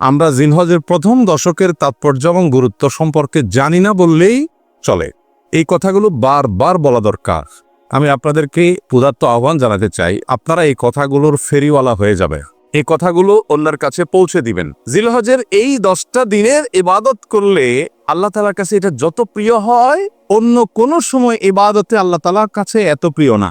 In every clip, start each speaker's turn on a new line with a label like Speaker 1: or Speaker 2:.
Speaker 1: আমরা জিনহজের প্রথম দশকের তাৎপর্য এবং গুরুত্ব সম্পর্কে জানি না বললেই চলে। এই কথাগুলো বারবার বলা দরকার। আমি আপনাদেরকে উদাত্ত আহ্বান জানাতে চাই, আপনারা এই কথাগুলোর ফেরিওয়ালা হয়ে যাবে এই কথাগুলো অন্যের কাছে পৌঁছে দিবেন। জিলহজের এই দশটা দিনের ইবাদত করলে আল্লাহ তালার কাছে এটা যত প্রিয় হয়, অন্য কোনো সময় ইবাদতে আল্লাহ তালার কাছে এত প্রিয় না।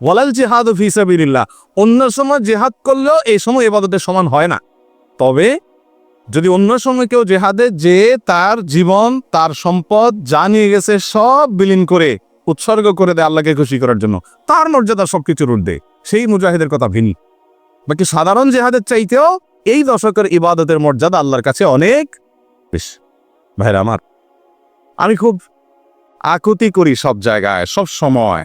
Speaker 1: ওয়ালাল জেহাদ ফিসাবিল্লাহ অন্য সময় জেহাদ করলেও এই সময় ইবাদতের সমান হয় না। তবে যদি অন্য সময় কেউ জেহাদে যে তার জীবন, তার সম্পদ যা নিয়ে গেছে সব বিলীন করে, উৎসর্গ করে দেয় আল্লাহকে খুশি করার জন্য, তার মর্যাদা সব সবকিছুর ঊর্ধ্বে। সেই মুজাহিদের কথা ভিন্ন। বাকি সাধারণ জেহাদের চাইতেও এই দশকের ইবাদতের মর্যাদা আল্লাহর কাছে অনেক বেশ। ভাইরা আমার, আমি খুব আকুতি করি সব জায়গায়, সব সময়।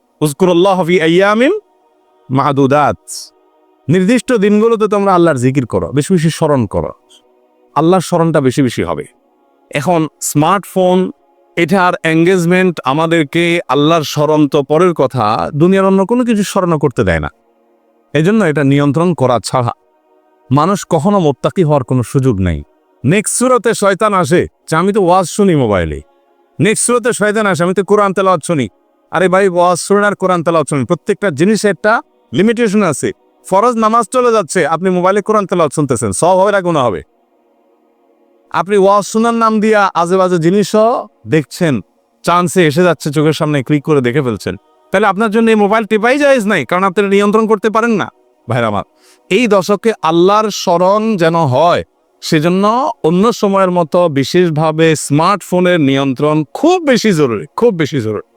Speaker 1: উজকুরুল্লাহ ফি আইয়ামিন মাহদুদাত নির্দিষ্ট দিনগুলোতে তোমরা আল্লাহর জিকির করো, বেশি বেশি স্মরণ করো। আল্লাহর স্মরণটা বেশি বেশি হবে। এখন স্মার্টফোন, এটার এঙ্গেজমেন্ট আমাদেরকে আল্লাহর স্মরণ তো পরের কথা, দুনিয়ার অন্য কোনো কিছু স্মরণ করতে দেয় না। এজন্য এটা নিয়ন্ত্রণ করা ছাড়া মানুষ কখনো মোত্তাকি হওয়ার কোনো সুযোগ নেই। নেক্সট সুরতে শয়তান আসে, যে আমি তো ওয়াজ শুনি মোবাইলে। নেক্সট সুরতে শয়তান আসে, আমি তো কোরআন তেলাওয়াত শুনি। আরে ভাই, ওয়াজ শুনেন কোরআন তেলাওয়াত শুনি প্রত্যেকটা জিনিসের একটা লিমিটেশন আছে। ফরজ নামাজ চলে যাচ্ছে, আপনি মোবাইলে কোরআন তেলাওয়াত শুনতেছেন। সব হবে না গুণা হবে। আপনি ওয়াজ শোনার নাম দিয়া আজে বাজে জিনিসও দেখছেন। চান্সে এসে যাচ্ছে, চোখের সামনে ক্লিক করে দেখে ফেলছেন। তাহলে আপনার জন্য এই মোবাইল টিপাই যায়জ নাই, কারণ আপনি নিয়ন্ত্রণ করতে পারেন না। ভাইরা আমার, এই দশকে আল্লাহর স্মরণ যেন হয়, সেজন্য অন্য সময়ের মতো বিশেষভাবে স্মার্টফোনের নিয়ন্ত্রণ খুব বেশি জরুরি, খুব বেশি জরুরি।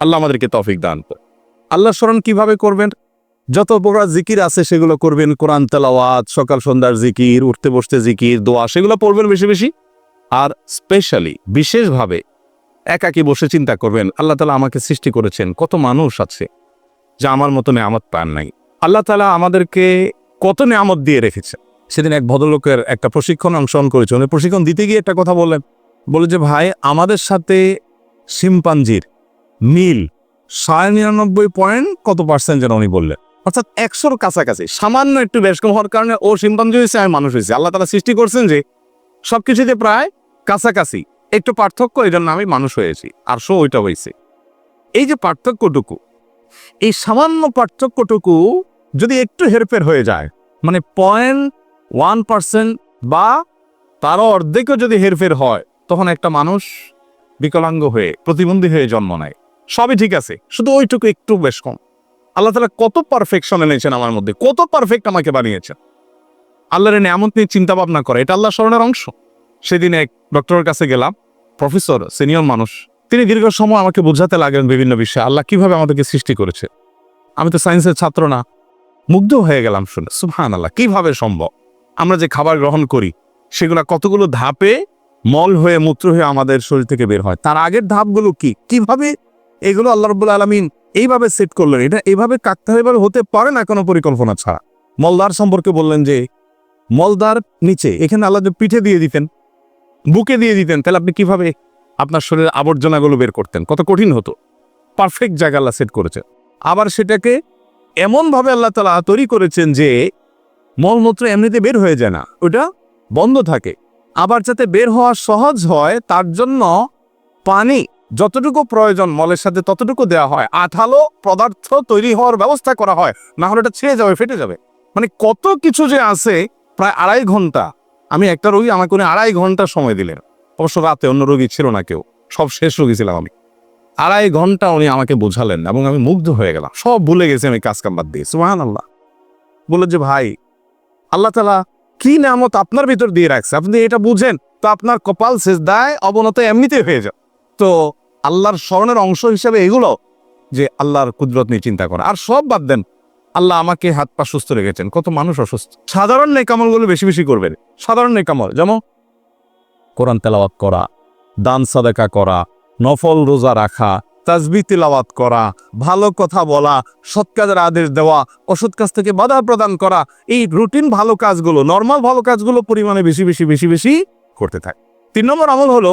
Speaker 1: আল্লাহ আমাদেরকে তফিক দান করে। আল্লাহর স্মরণ কীভাবে করবেন? যত প্রকার জিকির আছে সেগুলো করবেন, কোরআন তেলাওয়াত, সকাল সন্ধ্যার জিকির, উঠতে বসতে জিকির, দোয়া, সেগুলো পড়বেন বেশি বেশি। আর স্পেশালি বিশেষভাবে একাকি বসে চিন্তা করবেন, আল্লাহ তালা আমাকে সৃষ্টি করেছেন, কত মানুষ আছে যা আমার মতো নেয়ামত পান নাই। আল্লাহ তালা আমাদেরকে কত নেয়ামত দিয়ে রেখেছে সেদিন এক ভদ্রলোকের একটা প্রশিক্ষণ অংশগ্রহণ করেছে উনি প্রশিক্ষণ দিতে গিয়ে একটা কথা বললেন। বলে যে, ভাই, আমাদের সাথে শিম্পাঞ্জির মিল। সাড়ে নিরানব্বই পয়েন্ট কত পার্সেন্ট যেন উনি বললেন। অর্থাৎ একশোর কাছাকাছি। সামান্য একটু বেশ কম হওয়ার কারণে ও শিম্পাঞ্জি হয়েছে আমি মানুষ হয়েছে। আল্লাহ তালা সৃষ্টি করছেন যে সব কিছুতে প্রায় কাছাকাছি। একটু পার্থক্য এই জন্য আমি মানুষ হয়েছি। আর শো ওইটা হয়েছে। এই যে পার্থক্যটুকু, এই সামান্য পার্থক্যটুকু যদি একটু হেরফের হয়ে যায় মানে পয়েন্ট ওয়ান পার্সেন্ট বা তারও অর্ধেকও যদি হেরফের হয়, তখন একটা মানুষ বিকলাঙ্গ হয়ে, প্রতিবন্ধী হয়ে জন্ম নেয়। সবই ঠিক আছে, শুধু ওইটুকু একটু বেশ কম। আল্লাহ তালা কত পারফেকশন এনেছেন আমার মধ্যে, কত পারফেক্ট আমাকে বানিয়েছেন। আল্লাহর নিয়ামত নিয়ে চিন্তা ভাবনা করে, এটা আল্লাহ স্মরণের অংশ। সেদিন এক ডক্টরের কাছে গেলাম প্রফেসর সিনিয়র মানুষ। তিনি দীর্ঘ সময় আমাকে বোঝাতে লাগলেন বিভিন্ন বিষয়ে, আল্লাহ কীভাবে আমাদেরকে সৃষ্টি করেছে। আমি তো সায়েন্সের ছাত্র না, মুগ্ধ হয়ে গেলাম শুনে সুহান আল্লাহ কীভাবে সম্ভব? আমরা যে খাবার গ্রহণ করি, সেগুলো কতগুলো ধাপে মল হয়ে মূত্র হয়ে আমাদের শরীর থেকে বের হয়, তার আগের ধাপগুলো কি? কীভাবে এগুলো আল্লাহ রব্বুল আলমিন এইভাবে সেট করলেন। এটা এইভাবে কাকতে এইভাবে হতে পারে না কোনো পরিকল্পনা ছাড়া। মলদার সম্পর্কে বললেন যে, মলদার নিচে, এখানে আল্লাহ যে পিঠে দিয়ে দিতেন, বুকে দিয়ে দিতেন, তাহলে আপনি কীভাবে আপনার শরীরের আবর্জনাগুলো বের করতেন? কত কঠিন হতো। পারফেক্ট জায়গা আল্লাহ সেট করেছেন। আবার সেটাকে এমনভাবে আল্লাহ তালা তৈরি করেছেন যে, মলমূত্র এমনিতে বের হয়ে যায় না। ওটা বন্ধ থাকে। আবার যাতে বের হওয়া সহজ হয়, তার জন্য পানি যতটুকু প্রয়োজন মলের সাথে ততটুকু দেওয়া হয়। আঠালো পদার্থ তৈরি হওয়ার ব্যবস্থা করা হয়, না হলে এটা ছেড়ে যাবে, ফেটে যাবে। মানে কত কিছু যে আছে প্রায় আড়াই ঘণ্টা। আমি একটা রোগী, আমাকে উনি আড়াই ঘণ্টা সময় দিলেন। অবশ্য রাতে অন্য রোগী ছিল না কেউ, সব শেষ রোগী ছিলাম আমি। আড়াই ঘণ্টা উনি আমাকে বোঝালেন এবং আমি মুগ্ধ হয়ে গেলাম। সব ভুলে গেছি আমি কাজ কাম বাদ দিয়ে। সুহান আল্লাহ বলল যে, ভাই, আল্লাহ তালা কি নামত আপনার ভিতর দিয়ে রাখছে? আপনি এটা বুঝেন, তো আপনার কপাল শেষ দায় অবনত এমনিতেই হয়ে যায় তো আল্লাহর স্মরণের অংশ হিসেবে এগুলো যে আল্লাহর কুদরত নিয়ে চিন্তা করা। আর সব বাদ দেন, আল্লাহ আমাকে হাত পা সুস্থ রেখেছেন। কত মানুষ অসুস্থ। সাধারণ নেকামলগুলো বেশি বেশি করবেন। সাধারণ নেকামল, যেমন কোরআন তেলাওয়াত করা, দান সাদেকা করা, নফল রোজা রাখা, তাজবি তিলাওয়াত করা, ভালো কথা বলা, সৎ কাজের আদেশ দেওয়া, অসৎ কাজ থেকে বাধা প্রদান করা, এই রুটিন ভালো কাজগুলো, নর্মাল ভালো কাজগুলো পরিমাণে বেশি বেশি বেশি বেশি করতে থাকে। তিন নম্বর আমল হলো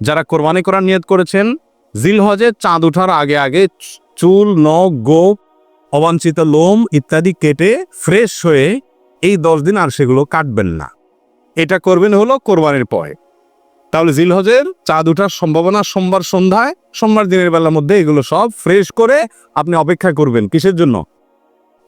Speaker 1: যারা কোরবানি করার নিয়ত করেছেন জিল হজে চাঁদ ওঠার আগে আগে চুল, নখ গোপ অবাঞ্ছিত লোম ইত্যাদি কেটে ফ্রেশ হয়ে এই দশ দিন আর সেগুলো কাটবেন না। এটা করবেন হলো কোরবানির পরে। তাহলে জিলহজের চাঁদ ওঠার সম্ভাবনা সোমবার সন্ধ্যায়, সোমবার দিনের বেলার মধ্যে এগুলো সব ফ্রেশ করে আপনি অপেক্ষা করবেন কিসের জন্য?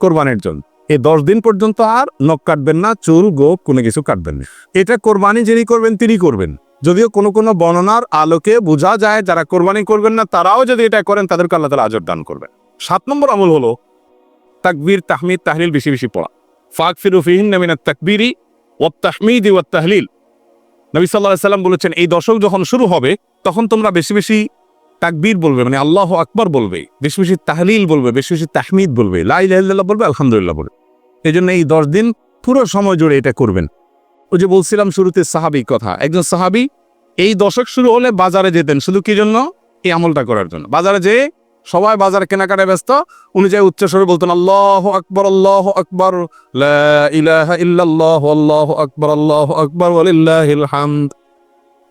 Speaker 1: কোরবানির জন্য। এই দশ দিন পর্যন্ত আর নখ কাটবেন না, চুল গোপ কোনো কিছু কাটবেন না। এটা কোরবানি যিনি করবেন তিনি করবেন। যদিও কোনো কোনো বর্ণনার আলোকে বোঝা যায়, যারা কোরবানি করবেন না, তারাও যদি এটা করেন, তাদেরকে আল্লাহ তালা আজর দান করবেন। সাত নম্বর আমল হলো, তাকবীর, তাহমিদ, তাহলিল বেশি বেশি পড়া। ফাক ফিরুফিহিন নামিনা তাকবীরি ও তাহমিদি ও তাহলিল। নবী সাল্লাহ সাল্লাম বলেছেন, এই দশক যখন শুরু হবে, তখন তোমরা বেশি বেশি তাকবীর বলবে মানে আল্লাহ আকবর বলবে, বেশি বেশি তাহলিল বলবে, বেশি বেশি তাহমিদ বলবে লাইল্লাহ বলবে, আলহামদুলিল্লাহ বলবে। এই জন্য এই দশ দিন পুরো সময় জুড়ে এটা করবেন। ওই যে বলছিলাম শুরুতে সাহাবি কথা, একজন সাহাবি এই দশক শুরু হলে বাজারে যেতেন, শুধু কি জন্য? এই আমলটা করার জন্য। বাজারে যেয়ে সবাই বাজার কেনাকাটায় ব্যস্ত, উনি যে উচ্চ স্বরে বলতেন, আল্লাহ আকবর আল্লাহ আকবর ইল্লাল্লাহ, আল্লাহু আকবার আল্লাহু আকবার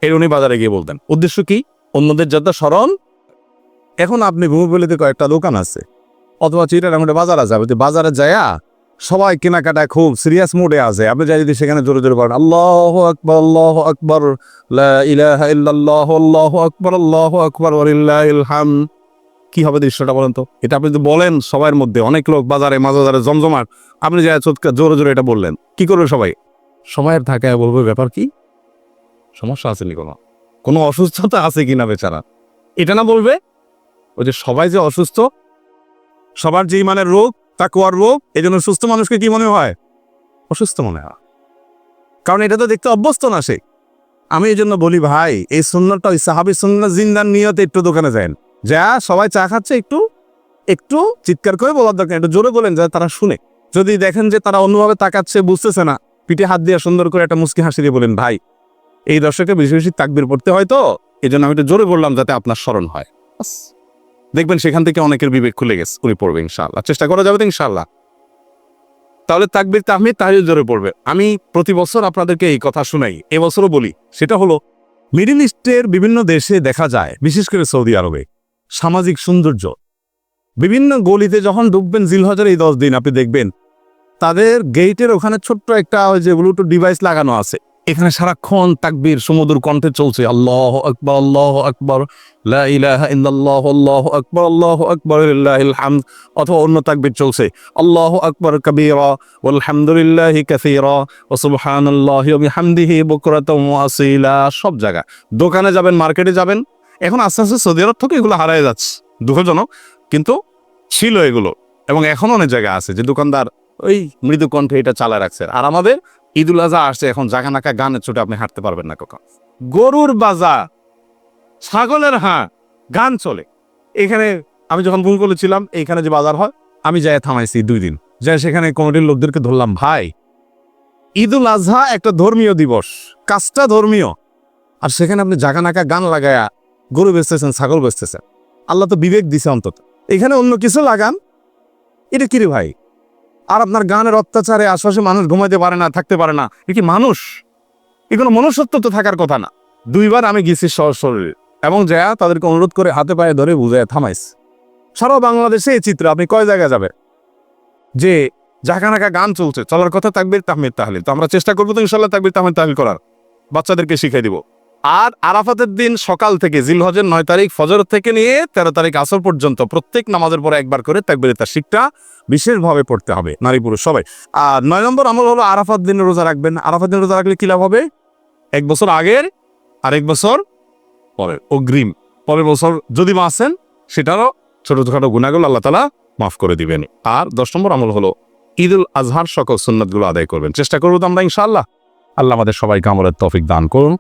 Speaker 1: এর উনি বাজারে গিয়ে বলতেন। উদ্দেশ্য কি? অন্যদের যাতে স্মরণ। এখন আপনি ভূমিপল্লিতে কয়েকটা দোকান আছে, অথবা চিটারাঙ্গুটে বাজার আছে, আপনি বাজারে যায়া সবাই কেনাকাটায় খুব সিরিয়াস মোডে আছে। আপনি যাই যদি সেখানে জোরে জোরে বলেন, আল্লাহ আকবর আল্লাহ আকবর ইলাহা আল্লাহু আকবর, আল্লাহু আকবার হামদ কি হবে দৃশ্যটা বলেন তো? এটা আপনি যদি বলেন সবার মধ্যে, অনেক লোক বাজারে, মাজারে জমজমাট, আপনি যা চোটকা জোরে জোরে এটা বললেন, কি করবে সবাই? সময়ের থাকায় বলবে, ব্যাপার কি? সমস্যা আছে নি কোনো? কোনো অসুস্থতা আছে কি না বেচারা? এটা না বলবে? ওই যে সবাই যে অসুস্থ, সবার যে ইমানের রোগ তাকুয়ার রোগ এই জন্য সুস্থ মানুষকে কি মনে হয়? অসুস্থ মনে হয়। কারণ এটা তো দেখতে অভ্যস্ত না সে। আমি এই জন্য বলি, ভাই, এই সুন্নতটা ওই সাহাবি সুন্নত জিন্দার নিয়তে একটু দোকানে যায় যা, সবাই চা খাচ্ছে, একটু একটু চিৎকার করে বলার দরকার একটু জোরে বলেন, যাতে তারা শুনে। যদি দেখেন যে তারা অন্যভাবে তাকাচ্ছে, বুঝতেছে না, পিঠে হাত দিয়ে সুন্দর করে একটা মুসকি হাসি দিয়ে বলেন, ভাই, এই দর্শকে বেশি বেশি তাকবির পড়তে হয় তো? এই জন্য আমি একটু জোরে বললাম, যাতে আপনার স্মরণ হয়। দেখবেন সেখান থেকে অনেকের বিবেক খুলে গেছে, উনি পড়বে ইনশাআল্লাহ। চেষ্টা করা যাবে তো ইনশাআল্লাহ। তাহলে তাকবির তাহমিদ তাহলে জোরে পড়বে। আমি প্রতি বছর আপনাদেরকে এই কথা শুনাই এবছরও বলি। সেটা হলো, মিডিল ইস্টের বিভিন্ন দেশে দেখা যায়, বিশেষ করে সৌদি আরবে, সামাজিক সৌন্দর্য। বিভিন্ন গলিতে যখন ঢুকবেন জিলহজের এই দশ দিন, আপনি দেখবেন, তাদের গেটের ওখানে ছোট্ট একটা ওই যে ব্লুটুথ ডিভাইস লাগানো আছে। এখানে সারাক্ষণ তাকবীর সমুদ্র কণ্ঠে চলছে। আল্লাহ আকবর আল্লাহ আকবর অথবা অন্য চলছে। আল্লাহু আকবর সব জায়গা দোকানে যাবেন, মার্কেটে যাবেন, এখন আস্তে আস্তে সৌদি আরব থেকে এগুলো হারায় যাচ্ছে। দুঃখজনক, কিন্তু ছিল এগুলো, এবং এখনও অনেক জায়গা আছে যে দোকানদার ওই মৃদু কণ্ঠে এটা চালায় রাখছে। আর আমাদের ঈদুল আজহা আসছে, এখন জায়গা নাকা গানের ছোটে আপনি হাঁটতে পারবেন না কখন। গরুর বাজার ছাগলের হাট গান চলে। এখানে আমি যখন ভুল করেছিলাম, এইখানে যে বাজার হয়, আমি যাই থামাইছি দুই দিন। যাই সেখানে কমিটির লোকদেরকে ধরলাম, ভাই, ঈদুল আজহা একটা ধর্মীয় দিবস, কাজটা ধর্মীয়। আর সেখানে আপনি জাগা নাকা গান লাগায়া, গরু বেচতেছেন, ছাগল বেচতেছেন। আল্লাহ তো বিবেক দিছে অন্তত। এখানে অন্য কিছু লাগান। এটা কি রে ভাই? আর আপনার গানের অত্যাচারে আশপাশে মানুষ ঘুমাইতে পারে না, থাকতে পারে না। এ কি মানুষ? এগুলো মনুষ্যত্ব তো থাকার কথা না। দুইবার আমি গেছি সহ শরীরে এবং যা তাদেরকে অনুরোধ করে হাতে পায়ে ধরে বুঝায় থামাইস সারা বাংলাদেশে এই চিত্র, আপনি কয় জায়গায় যাবেন? যে জাকানাকা গান চলছে, চলার কথা তাকবির, তাহমিদ তাহলে তো আমরা চেষ্টা করব তো ইনশাল্লাহ তাকবির, তাহমিদ, তাহলিল করার। বাচ্চাদেরকে শিখিয়ে দিব। আর আরাফাতের দিন সকাল থেকে জিলহজের নয় তারিখ ফজর থেকে নিয়ে তেরো তারিখ আসর পর্যন্ত প্রত্যেক নামাজের পরে একবার করে তাকবির তার শিখটা বিশেষভাবে পড়তে হবে, নারী পুরুষ সবাই। আর নয় নম্বর আমল হলো আরাফাত দিনে রোজা রাখবেন। আরাফাত দিনে রোজা রাখলে কি লাভ হবে? এক বছর আগের আর এক বছর পরের। অগ্রিম। পরের বছর যদি মাসেন সেটারও ছোটখাটো গুণাগুলো আল্লাহ তালা মাফ করে দিবেন। আর দশ নম্বর আমল হলো ঈদুল আজহার সকল সুন্নাতগুলো আদায় করবেন। চেষ্টা করব তো আমরা ইনশাআল্লাহ। আল্লাহ আমাদের সবাইকে আমলের তৌফিক দান করুন।